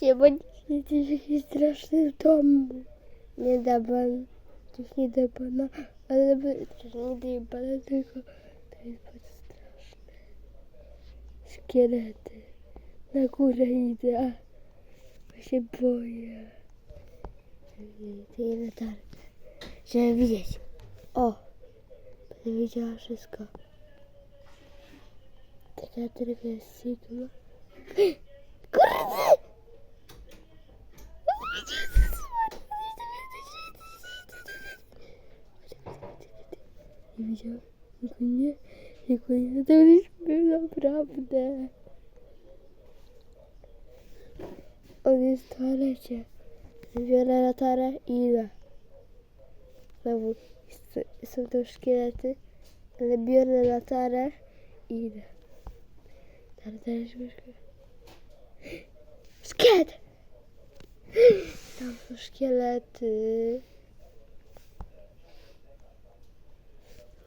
się, bo jesteś w jakimś strasznym domu. Nie da pan, coś nie da pana, ale też nie daje pana, tylko to jest pan straszne. Szkielety. Na górę idę, bo się boję. Tej latarkę, żeby widzieć. O, będę widziała wszystko. Taka latarka jest Sigma. Kurde! Nie widziałem. Tylko nie. Tylko nie. To byliśmy naprawdę. On jest w toalecie. Biorę latarę i idę. Znowu są to szkielety, ale biorę latarę i idę. Teraz teraz myszkę. Szkielet! Tam są szkielety.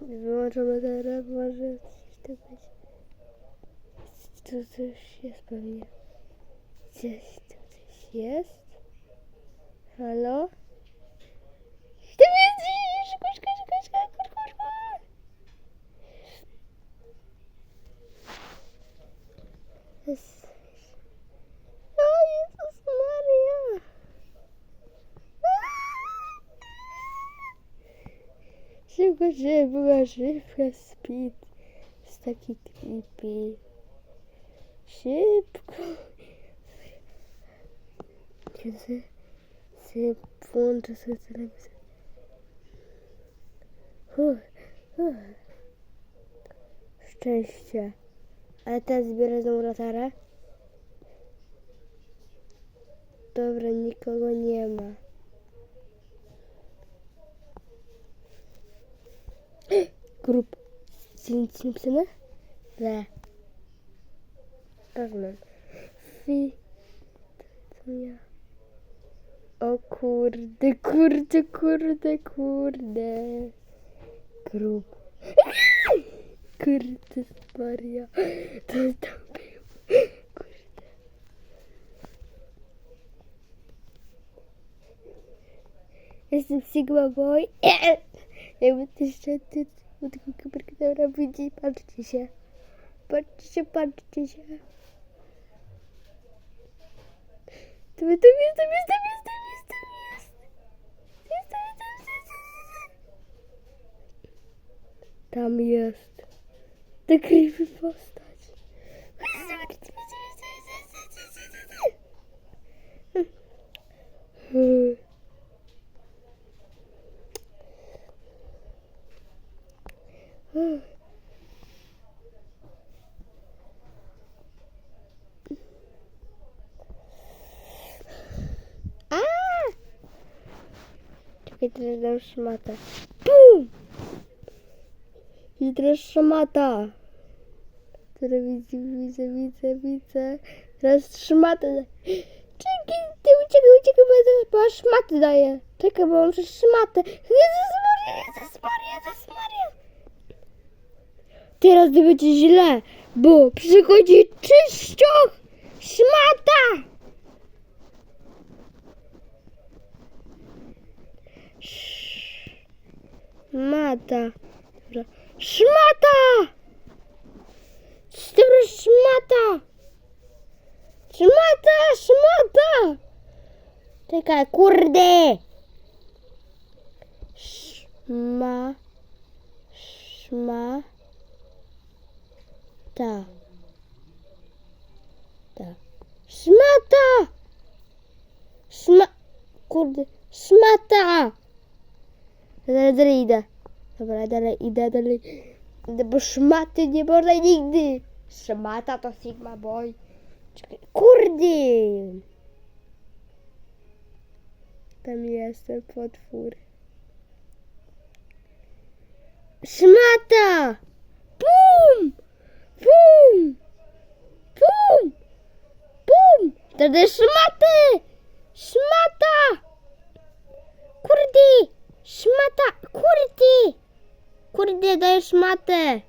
Wyłączam latarę, może coś tu być. Tu coś jest pewnie. Gdzieś tu coś jest? Halo? Ty widzisz! Szybko, szybko, szybko. Jest... O Jezus Maria! Szybko, szybko, szybko, speed. Jest taki creepy. Szybko. Kiedy sobie włączę sobie telewizor. Szczęście. Ale teraz zbiorę znowu latarę. Dobra, nikogo nie ma. Grup. Czy nic nie napisane? Le. Rozumiem. Fi. To ja. O kurde, kurde, kurde, kurde. Grup. Kurde, Maria. To tam był. Kurde. Jestem Sigma Boy. Jakby ty szczęty, tylko kamerkę dobra widzi. Patrzcie się. Patrzcie patrzcie się. Tam jest, tam jest, tam jest, tam jest, tam jest, tam jest. Tam jest, tam jest, tam jest. Tam jest. Ta creepy postać. Hmm. Hmm. A! Czekaj, teraz dam szmatę. Pum! I teraz szmata. Teraz widzę, widzę, widzę, widzę. Teraz szmatę. Czekaj, ty uciekaj, uciekaj, bo ja teraz chyba szmatę daję. Czekaj, bo mam przecież szmatę. Jezus Maria, Jezus Maria, Jezus Maria. Teraz to będzie źle, bo przychodzi czyścioch. Szmata. Dobra. Szmata! Dobra, szmata! Szmata, szmata! Czekaj, kurde! Szma... Szma... Ta. Ta. Szmata! Szma... Kurde, szmata! Dalej, dalej idę. Dobra, dalej idę, dalej. Bo szmaty nie można nigdy. Szmata to Sigma Boy. Czekaj, kurde! Tam jest ten potwór. Szmata! Bum! Bum! Bum! Bum! Wtedy szmaty! Szmata! Kurde! Szmata! Kurde! Kurde, dajesz matę!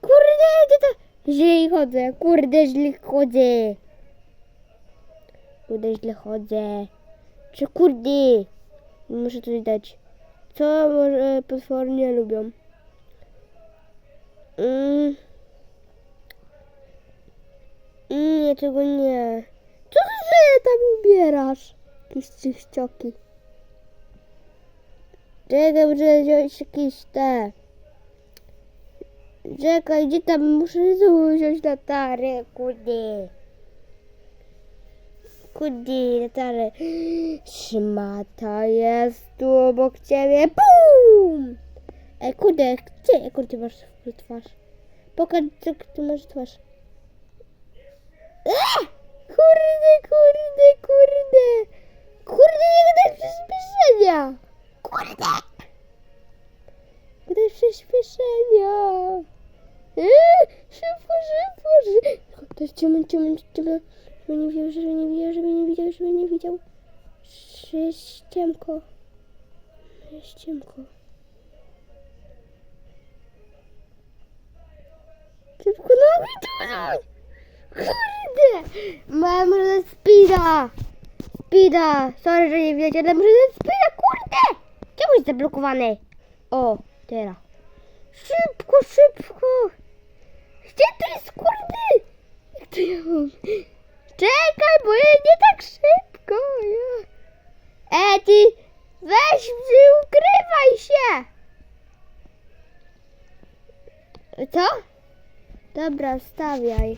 Kurde, ty to... Źle chodzę, kurde, źle chodzę. Kurde, źle chodzę. Czy kurde? Muszę coś dać. Co może potwory nie lubią? Mm. Nie, tego nie. Co ty tam ubierasz? Jakieś czyścioki. Czekaj, muszę wziąć jakieś te. Czekaj, gdzie tam muszę wziąć latarę, kurde. Kurde, latarę. Szmata jest tu obok ciebie. Bum! Ej, kurde, gdzie, jaką ty masz twarz? Pokaż, jak ty masz twarz. Eee! Kurde, kurde, kurde. Kurde, nie gadaj przyspieszenia. Kurde. Przyspieszenia. Eee, szybko, szybko, szybko. To jest ciemno, ciemno, ciemno. Żeby nie widział, żeby nie widział, żeby nie widział, żeby nie widział. Jest ciemko. Jest ciemko. Szybko nogi tu Kurde! Mam może speeda! Speeda! Sorry, że nie wiecie, ale może speeda, kurde! Czemu jest zablokowany? O, teraz. Szybko, szybko! Gdzie to jest, kurde? Czekaj, bo ja nie tak szybko. Ja. E, ty weź, ukrywaj się! Co? Dobra, stawiaj.